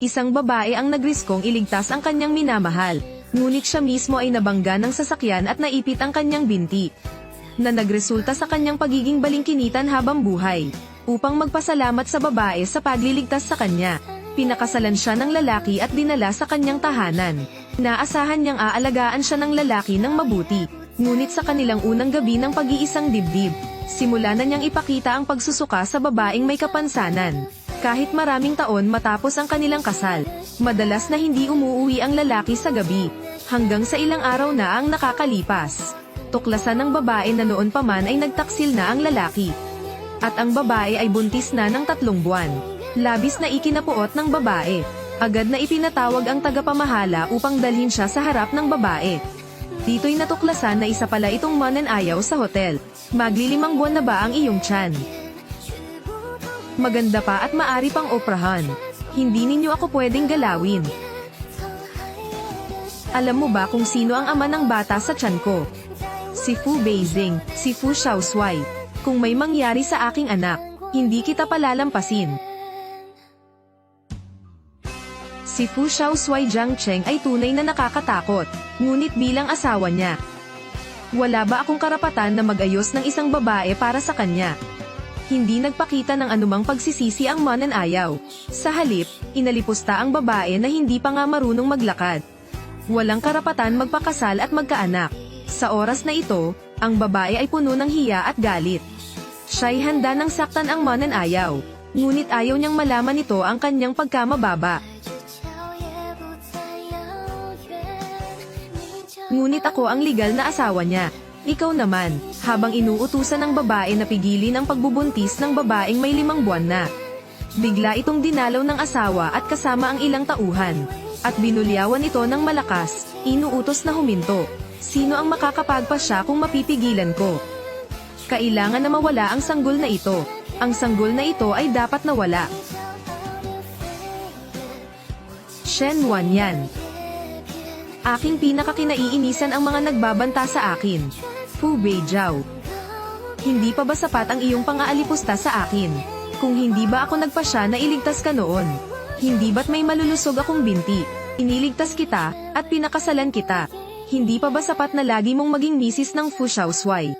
Isang babae ang nagriskong iligtas ang kanyang minamahal. Ngunit siya mismo ay nabangga ng sasakyan at naipit ang kanyang binti. Na nagresulta sa kanyang pagiging balingkinitan habang buhay. Upang magpasalamat sa babae sa pagliligtas sa kanya. Pinakasalan siya ng lalaki at dinala sa kanyang tahanan. Naasahan niyang aalagaan siya ng lalaki ng mabuti. Ngunit sa kanilang unang gabi ng pag-iisang dibdib, simula na niyang ipakita ang pagsusuka sa babaeng may kapansanan. Kahit maraming taon matapos ang kanilang kasal, madalas na hindi umuuwi ang lalaki sa gabi, hanggang sa ilang araw na ang nakakalipas. Tuklasan ng babae na noon pa man ay nagtaksil na ang lalaki. At ang babae ay buntis na ng tatlong buwan. Labis na ikinapuot ng babae. Agad na ipinatawag ang tagapamahala upang dalhin siya sa harap ng babae. Dito'y natuklasan na isa pala itong mananayaw sa hotel. Maglilimang buwan na ba ang iyong tiyan? Maganda pa at maari pang oprahan. Hindi ninyo ako pwedeng galawin. Alam mo ba kung sino ang ama ng bata sa tiyan ko? Si Fu Beijing, si Fu Xiaoshuai. Kung may mangyari sa aking anak, hindi kita palalampasin. Si Fu Xiaoshuai Jiang Cheng ay tunay na nakakatakot, ngunit bilang asawa niya. Wala ba akong karapatan na mag-ayos ng isang babae para sa kanya? Hindi nagpakita ng anumang pagsisisi ang mananayaw. Sa halip, inalipusta ang babae na hindi pa nga marunong maglakad. Walang karapatan magpakasal at magkaanak. Sa oras na ito, ang babae ay puno ng hiya at galit. Siya'y handa ng saktan ang mananayaw. Ngunit ayaw niyang malaman ito ang kanyang pagkamababa. Ngunit ako ang legal na asawa niya. Ikaw naman, habang inuutusan ng babae na pigilin ang pagbubuntis ng babaeng may limang buwan na. Bigla itong dinalaw ng asawa at kasama ang ilang tauhan. At binulyawan ito ng malakas, inuutos na huminto. Sino ang makakapagpa siya kung mapipigilan ko? Kailangan na mawala ang sanggol na ito. Ang sanggol na ito ay dapat nawala. Shen Wan yan. Aking pinakakinaiinisan ang mga nagbabanta sa akin. Fu Beijiao. Hindi pa ba sapat ang iyong pangaalipusta sa akin? Kung hindi ba ako nagpasya na iligtas ka noon? Hindi ba't may malulusog akong binti? Iniligtas kita, at pinakasalan kita. Hindi pa ba sapat na lagi mong maging misis ng Fu Xiaoshuai?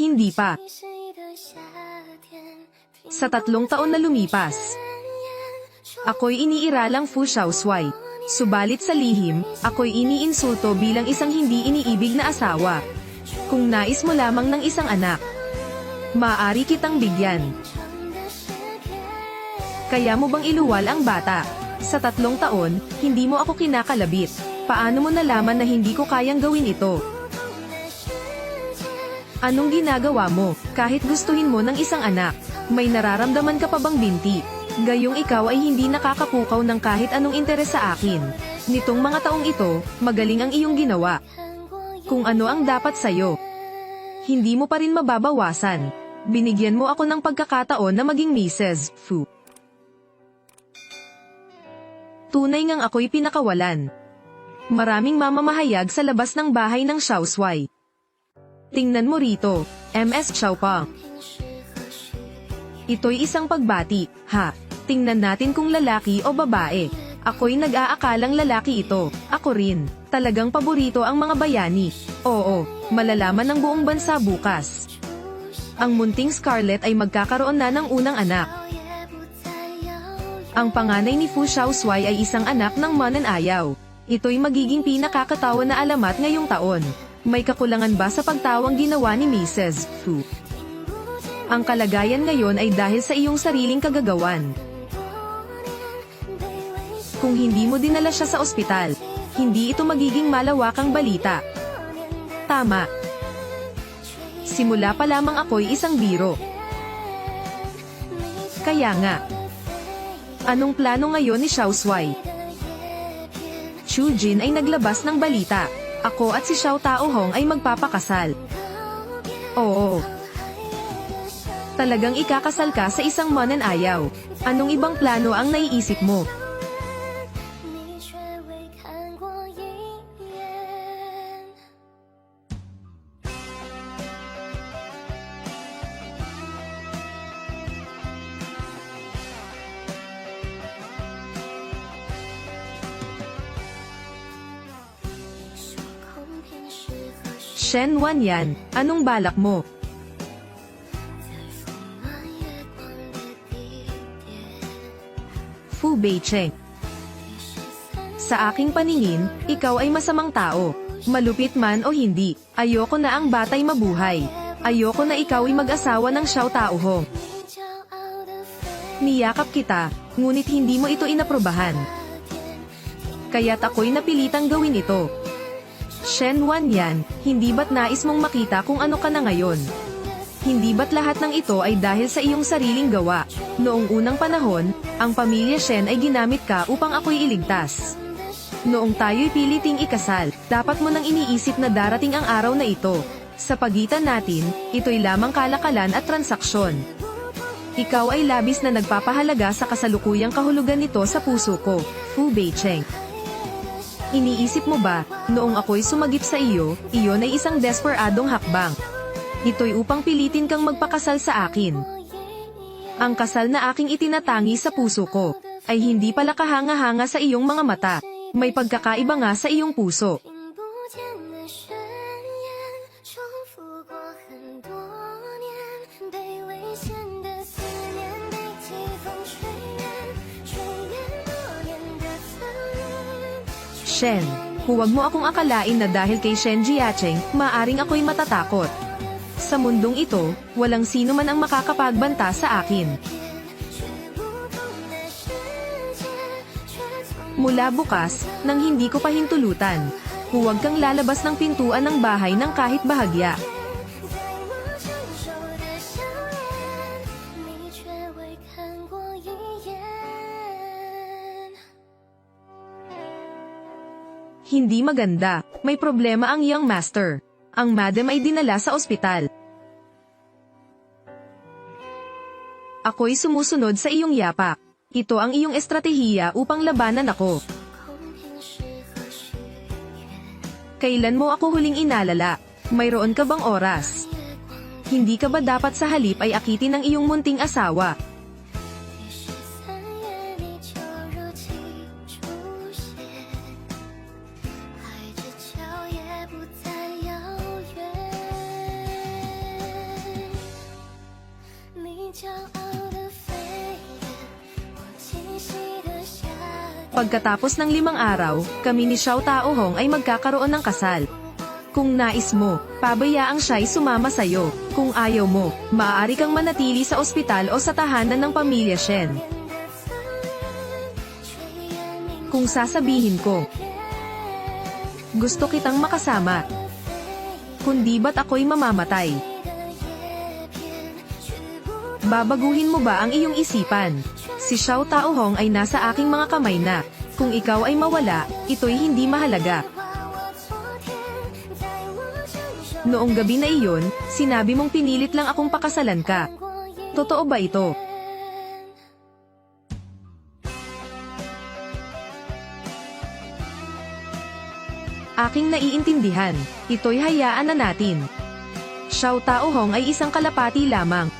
Hindi pa. Sa tatlong taon na lumipas, ako'y iniiralang Fu Xiaoshuai. Subalit sa lihim, ako'y iniinsulto bilang isang hindi iniibig na asawa. Kung nais mo lamang ng isang anak, maaari kitang bigyan. Kaya mo bang iluwal ang bata? Sa tatlong taon, hindi mo ako kinakalabit. Paano mo nalaman na hindi ko kayang gawin ito? Anong ginagawa mo, kahit gustuhin mo ng isang anak? May nararamdaman ka pa bang binti? Gayong ikaw ay hindi nakakapukaw ng kahit anong interes sa akin. Nitong mga taong ito, magaling ang iyong ginawa. Kung ano ang dapat sa'yo. Hindi mo pa rin mababawasan. Binigyan mo ako ng pagkakataon na maging Mrs. Fu. Tunay ngang ako'y pinakawalan. Maraming mamamahayag sa labas ng bahay ng Xiaoshuai. Tingnan mo rito, MS Xiaopang. Ito'y isang pagbati, ha? Tingnan natin kung lalaki o babae. Ako'y nag-aakalang lalaki ito. Ako rin. Talagang paborito ang mga bayani. Oo, malalaman ng buong bansa bukas. Ang munting Scarlett ay magkakaroon na ng unang anak. Ang panganay ni Fu Xiaoshuai ay isang anak ng mananayaw. Ito'y magiging pinakakatawa na alamat ngayong taon. May kakulangan ba sa pagtawang ginawa ni Mrs. Fu? Ang kalagayan ngayon ay dahil sa iyong sariling kagagawan. Kung hindi mo dinala siya sa ospital, hindi ito magiging malawakang balita. Tama. Simula pa lamang ako'y isang biro. Kaya nga. Anong plano ngayon ni Xiaoshuai? Chu Jin ay naglabas ng balita. Ako at si Xiao Taohong ay magpapakasal. Oo talagang ikakasal ka sa isang mananayaw. Anong ibang plano ang naiisip mo? Shen Wanyan, anong balak mo? Beiche. Sa aking paningin, ikaw ay masamang tao. Malupit man o hindi, ayoko na ang batay mabuhay. Ayoko na ikaw ay mag-asawa ng Xiao Taohong. Niyakap kita, ngunit hindi mo ito inaprobahan. Kaya't ako'y napilitang gawin ito. Shen Wan yan, hindi ba't nais mong makita kung ano ka na ngayon? Hindi ba't lahat ng ito ay dahil sa iyong sariling gawa? Noong unang panahon, ang pamilya Shen ay ginamit ka upang ako'y iligtas. Noong tayo'y piliting ikasal, dapat mo nang iniisip na darating ang araw na ito. Sa pagitan natin, ito'y lamang kalakalan at transaksyon. Ikaw ay labis na nagpapahalaga sa kasalukuyang kahulugan nito sa puso ko, Fu Beicheng. Iniisip mo ba, noong ako'y sumagip sa iyo, iyon ay isang desperadong hakbang. Ito'y upang pilitin kang magpakasal sa akin. Ang kasal na aking itinatangi sa puso ko, ay hindi pala kahanga-hanga sa iyong mga mata. May pagkakaiba nga sa iyong puso. Shen, huwag mo akong akalain na dahil kay Shen Jiacheng, maaring ako'y matatakot sa mundong ito, walang sino man ang makakapagbanta sa akin. Mula bukas, nang hindi ko pahintulutan, huwag kang lalabas ng pintuan ng bahay ng kahit bahagya. Hindi maganda, may problema ang young master. Ang madam ay dinala sa ospital. Ako'y sumusunod sa iyong yapak. Ito ang iyong estratehiya upang labanan ako. Kailan mo ako huling inalala? Mayroon ka bang oras? Hindi ka ba dapat sa halip ay akitin ng iyong munting asawa? Pagkatapos ng limang araw, kami ni Xiao Taohong ay magkakaroon ng kasal. Kung nais mo, pabayaang siya'y sumama sa'yo. Kung ayaw mo, maaari kang manatili sa ospital o sa tahanan ng pamilya Shen. Kung sasabihin ko, gusto kitang makasama. Kundi ba't ako'y mamamatay? Babaguhin mo ba ang iyong isipan? Si Xiao Taohong ay nasa aking mga kamay na kung ikaw ay mawala, ito'y hindi mahalaga. Noong gabi na iyon, sinabi mong pinilit lang akong pakasalan ka. Totoo ba ito? Aking naiintindihan, ito'y hayaan na natin. Xiao Tao Hong ay isang kalapati lamang.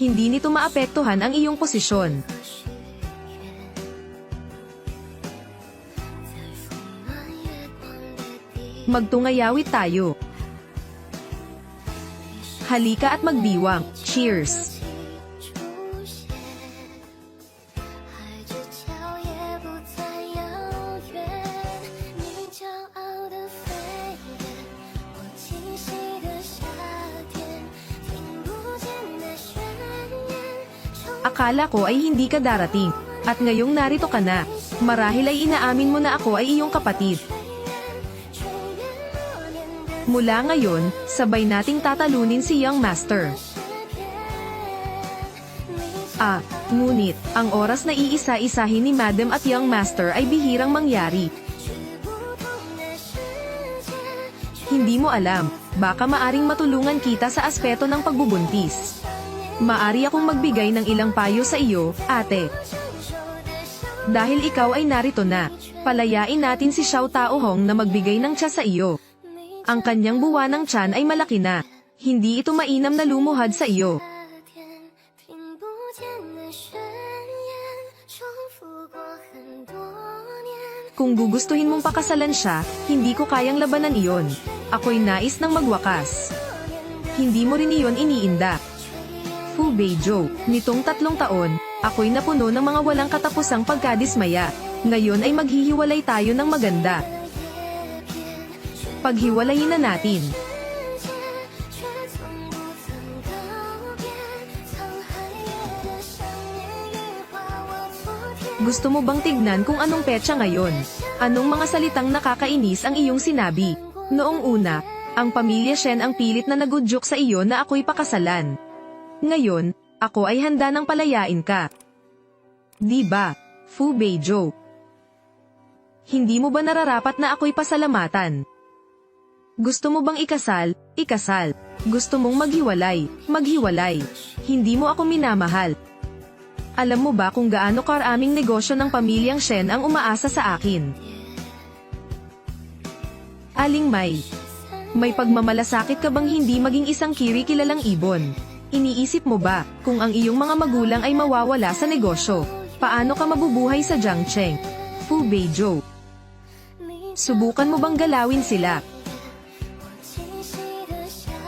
Hindi nito maapektuhan ang iyong posisyon. magtungayawit tayo. Halika at magdiwang. Cheers! Akala ko ay hindi ka darating. At ngayong narito ka na. Marahil ay inaamin mo na ako ay iyong kapatid. Mula ngayon, sabay nating tatalunin si Young Master. Ah, ngunit, ang oras na iisa-isahin ni Madam at Young Master ay bihirang mangyari. Hindi mo alam, baka maaring matulungan kita sa aspeto ng pagbubuntis. Maari akong magbigay ng ilang payo sa iyo, ate. Dahil ikaw ay narito na, palayain natin si Xiao Tao Hong na magbigay ng tsa sa iyo. Ang kanyang buwanang tiyan ay malaki na. Hindi ito mainam na lumuhad sa iyo. Kung gugustuhin mong pakasalan siya, hindi ko kayang labanan iyon. Ako'y nais ng magwakas. Hindi mo rin iyon iniinda. Fu Beijo, nitong tatlong taon, ako'y napuno ng mga walang katapusang pagkadismaya. Ngayon ay maghihiwalay tayo ng maganda paghiwalayin na natin. Gusto mo bang tignan kung anong petsa ngayon? Anong mga salitang nakakainis ang iyong sinabi? Noong una, ang pamilya Shen ang pilit na nagudyok sa iyo na ako'y pakasalan. Ngayon, ako ay handa ng palayain ka. Diba, Fu Beijo? Hindi mo ba nararapat na ako'y pasalamatan? Gusto mo bang ikasal? Ikasal. Gusto mong maghiwalay? Maghiwalay. Hindi mo ako minamahal. Alam mo ba kung gaano karaming negosyo ng pamilyang Shen ang umaasa sa akin? Aling May, may pagmamalasakit ka bang hindi maging isang kiri kilalang ibon? Iniisip mo ba, kung ang iyong mga magulang ay mawawala sa negosyo, paano ka mabubuhay sa Jiangcheng? Fu Beizhou, 你 subukan mo bang galawin sila?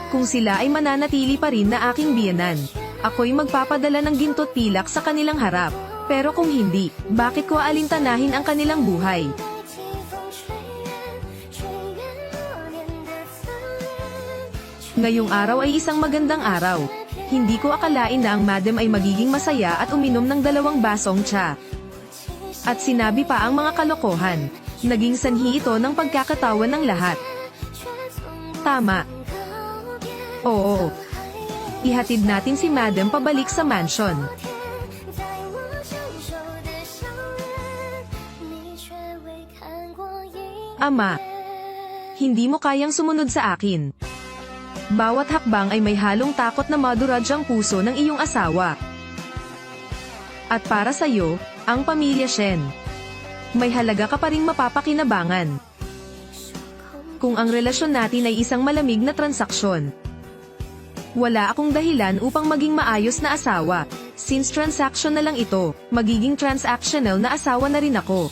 Kung sila ay mananatili pa rin na aking biyanan, ako'y magpapadala ng gintot pilak sa kanilang harap. Pero kung hindi, bakit ko aalintanahin ang kanilang buhay? Ngayong araw ay isang magandang araw. Hindi ko akalain na ang madam ay magiging masaya at uminom ng dalawang basong tsa. At sinabi pa ang mga kalokohan. Naging sanhi ito ng pagkakatawan ng lahat. Tama, Oo. Ihatid natin si Madam pabalik sa mansion. Ama, hindi mo kayang sumunod sa akin. Bawat hakbang ay may halong takot na madurad ang puso ng iyong asawa. At para sa iyo, ang pamilya Shen. May halaga ka pa ring mapapakinabangan. Kung ang relasyon natin ay isang malamig na transaksyon, wala akong dahilan upang maging maayos na asawa. Since transaction na lang ito, magiging transactional na asawa na rin ako.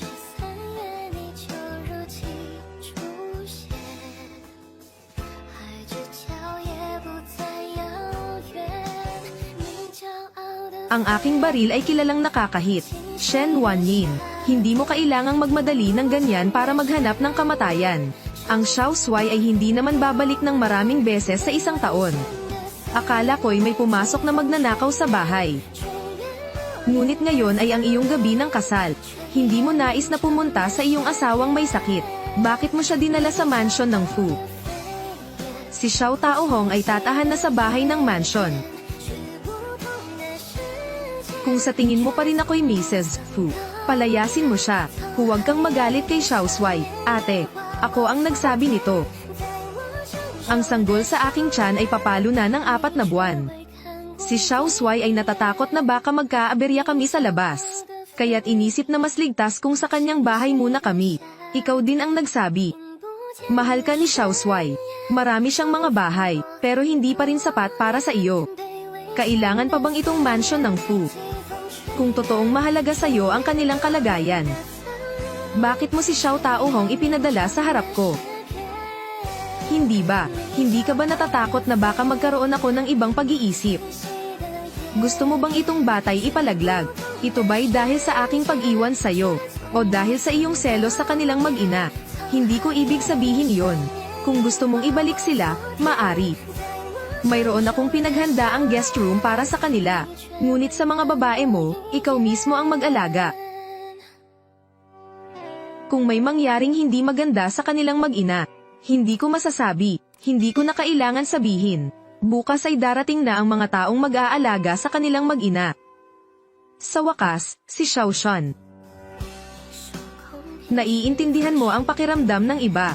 Ang aking baril ay kilalang nakakahit. Shen Wanyin. Hindi mo kailangang magmadali ng ganyan para maghanap ng kamatayan. Ang Xiao Sui ay hindi naman babalik ng maraming beses sa isang taon. Akala ko'y may pumasok na magnanakaw sa bahay. Ngunit ngayon ay ang iyong gabi ng kasal. Hindi mo nais na pumunta sa iyong asawang may sakit. Bakit mo siya dinala sa mansion ng Fu? Si Xiao Taohong ay tatahan na sa bahay ng mansion. Kung sa tingin mo pa rin ako'y Mrs. Fu, palayasin mo siya. Huwag kang magalit kay Xiao Sui, ate. Ako ang nagsabi nito. Ang sanggol sa aking tiyan ay papalo na ng apat na buwan. Si Xiao Shuai ay natatakot na baka magkaaberya kami sa labas. Kaya't inisip na mas ligtas kung sa kanyang bahay muna kami. Ikaw din ang nagsabi. Mahal ka ni Xiao Shuai. Marami siyang mga bahay, pero hindi pa rin sapat para sa iyo. Kailangan pa bang itong mansion ng Fu? Kung totoong mahalaga sa iyo ang kanilang kalagayan. Bakit mo si Xiao Taohong ipinadala sa harap ko? Hindi ba? Hindi ka ba natatakot na baka magkaroon ako ng ibang pag-iisip? Gusto mo bang itong batay ipalaglag? Ito ba'y dahil sa aking pag-iwan sa'yo? O dahil sa iyong selos sa kanilang mag-ina? Hindi ko ibig sabihin iyon. Kung gusto mong ibalik sila, maari. Mayroon akong pinaghanda ang guest room para sa kanila. Ngunit sa mga babae mo, ikaw mismo ang mag-alaga. Kung may mangyaring hindi maganda sa kanilang mag-ina, hindi ko masasabi, hindi ko na kailangan sabihin. Bukas ay darating na ang mga taong mag-aalaga sa kanilang mag-ina. Sa wakas, si Xiaoshan. Naiintindihan mo ang pakiramdam ng iba.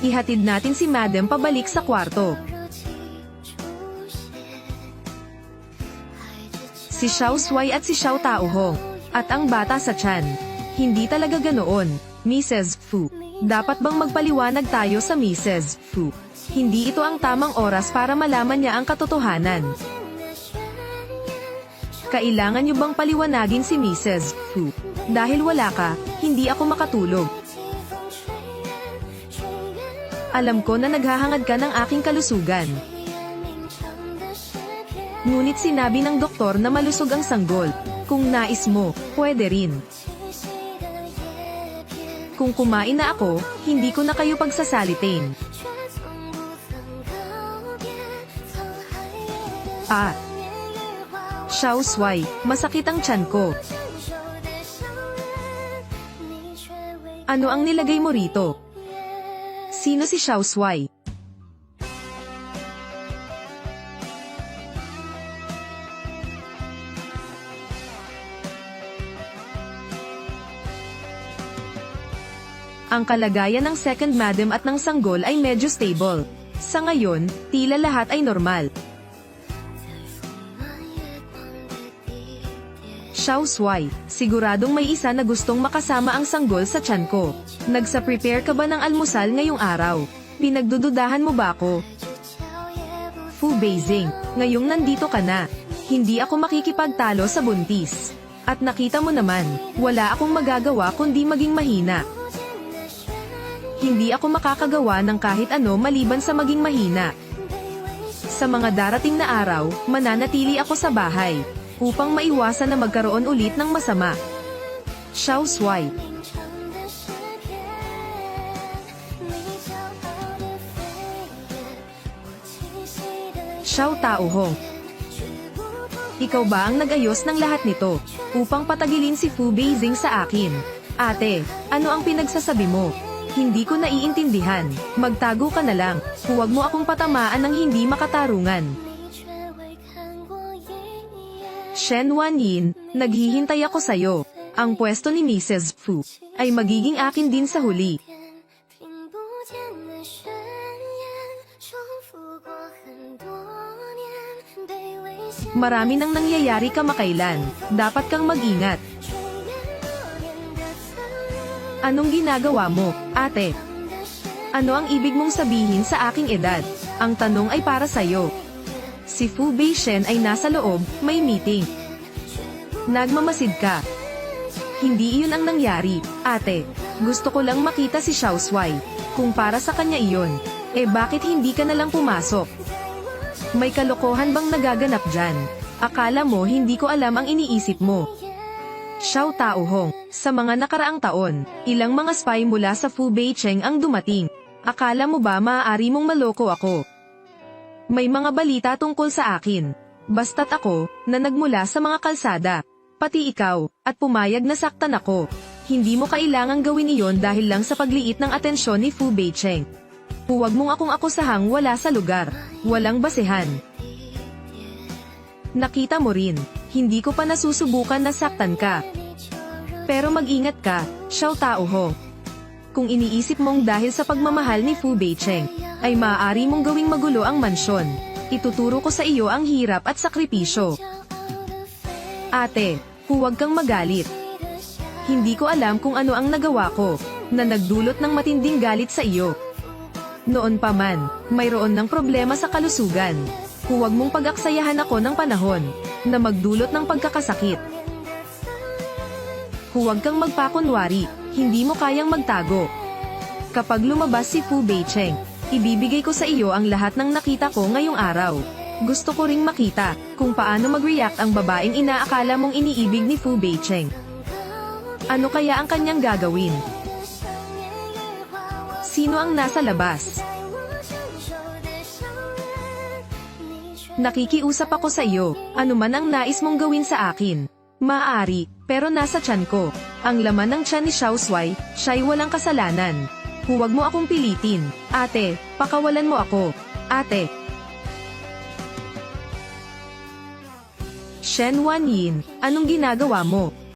Ihatid natin si Madam pabalik sa kwarto. si Xiao Sui at si Xiao Taoho, at ang bata sa tiyan. Hindi talaga ganoon, Mrs. Fu. Dapat bang magpaliwanag tayo sa Mrs. Fu? Hindi ito ang tamang oras para malaman niya ang katotohanan. Kailangan niyo bang paliwanagin si Mrs. Fu? Dahil wala ka, hindi ako makatulog. Alam ko na naghahangad ka ng aking kalusugan. Ngunit sinabi ng doktor na malusog ang sanggol. Kung nais mo, pwede rin. Kung kumain na ako, hindi ko na kayo pagsasalitain. Ah. Shaoswai, masakit ang tiyan ko. Ano ang nilagay mo rito? Sino si Shaoswai? ang kalagayan ng second madam at ng sanggol ay medyo stable. Sa ngayon, tila lahat ay normal. Shao's Y, siguradong may isa na gustong makasama ang sanggol sa tiyan ko. Nagsa-prepare ka ba ng almusal ngayong araw? Pinagdududahan mo ba ako? Fu Beijing, ngayong nandito ka na. Hindi ako makikipagtalo sa buntis. At nakita mo naman, wala akong magagawa kundi maging mahina. Hindi ako makakagawa ng kahit ano maliban sa maging mahina. Sa mga darating na araw, mananatili ako sa bahay upang maiwasan na magkaroon ulit ng masama. Xiao's wife. Xiao Taohong. Ikaw ba ang nagayos ng lahat nito upang patagilin si Fu Beijing sa akin? Ate, ano ang pinagsasabi mo? Hindi ko naiintindihan. Magtago ka na lang. Huwag mo akong patamaan ng hindi makatarungan. Shen Wan Yin, naghihintay ako sa'yo. Ang pwesto ni Mrs. Fu ay magiging akin din sa huli. Marami nang nangyayari kamakailan. Dapat kang mag-ingat. Anong ginagawa mo, ate? Ano ang ibig mong sabihin sa aking edad? Ang tanong ay para sa'yo. Si Fu Beishen ay nasa loob, may meeting. Nagmamasid ka. Hindi iyon ang nangyari, ate. Gusto ko lang makita si Xiaoswai. Kung para sa kanya iyon, eh bakit hindi ka nalang pumasok? May kalokohan bang nagaganap dyan? Akala mo hindi ko alam ang iniisip mo. Xiao Taohong, sa mga nakaraang taon, ilang mga spy mula sa Fu Beicheng ang dumating. Akala mo ba maaari mong maloko ako? May mga balita tungkol sa akin. Basta't ako, na nagmula sa mga kalsada. Pati ikaw, at pumayag na saktan ako. Hindi mo kailangang gawin iyon dahil lang sa pagliit ng atensyon ni Fu Beicheng. Huwag mong akong akusahang wala sa lugar. Walang basehan. Nakita mo rin, hindi ko pa nasusubukan na saktan ka. Pero mag-ingat ka, siyaw tao ho. Kung iniisip mong dahil sa pagmamahal ni Fu Beicheng, ay maaari mong gawing magulo ang mansyon. Ituturo ko sa iyo ang hirap at sakripisyo. Ate, huwag kang magalit. Hindi ko alam kung ano ang nagawa ko, na nagdulot ng matinding galit sa iyo. Noon pa man, mayroon ng problema sa kalusugan. Huwag mong pag-aksayahan ako ng panahon na magdulot ng pagkakasakit. Huwag kang magpakunwari, hindi mo kayang magtago. Kapag lumabas si Fu Beicheng, ibibigay ko sa iyo ang lahat ng nakita ko ngayong araw. Gusto ko ring makita kung paano mag-react ang babaeng inaakala mong iniibig ni Fu Beicheng. Ano kaya ang kanyang gagawin? Sino ang nasa labas? Nakikiusap ako sa iyo, ano man ang nais mong gawin sa akin. Maaari, pero nasa tiyan ko. Ang laman ng tiyan ni Xiao Shuai, siya'y walang kasalanan. Huwag mo akong pilitin. Ate, pakawalan mo ako. Ate. Shen Wanyin, anong ginagawa mo?